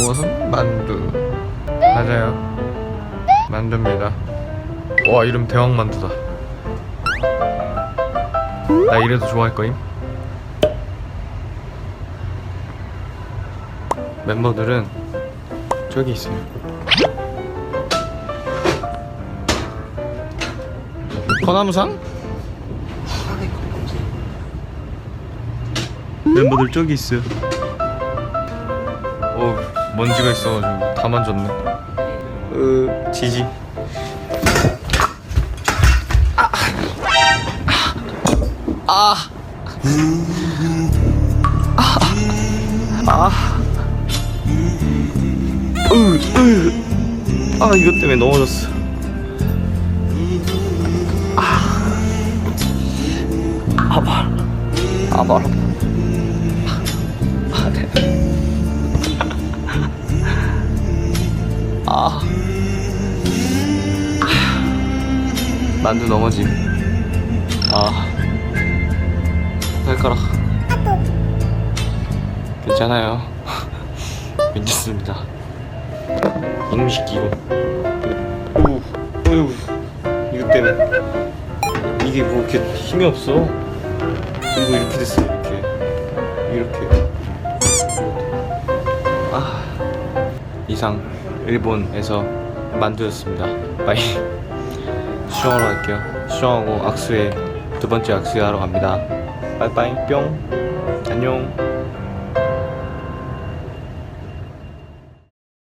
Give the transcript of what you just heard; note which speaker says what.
Speaker 1: 이것은 만두. 맞아요. 만두입니다. 와 이름 대왕 만두다. 나 이래도 좋아할 거임. 멤버들은 저기 있어요. 허나무상? 멤버들 저기 있어요. 어 먼지가 있어가지고 다 만졌네. 으 지지. 아. 아. 아. 으, 으. 아 이것 때문에 넘어졌어. 아. 아발. 아발. 아. 만두 넘어짐. 아. 발가락. 괜찮아요. 괜찮습니다. 이놈 새끼 이거. 오, 어휴, 이거 때문에 이게 뭐 이렇게 힘이 없어. 그리고 이렇게 됐어 이렇게, 이렇게. 아, 이상 일본에서 만두였습니다. 빠이. 수영하러 갈게요. 수영하고 악수에 두 번째 악수하러 갑니다. 빠이빠이 뿅. 안녕.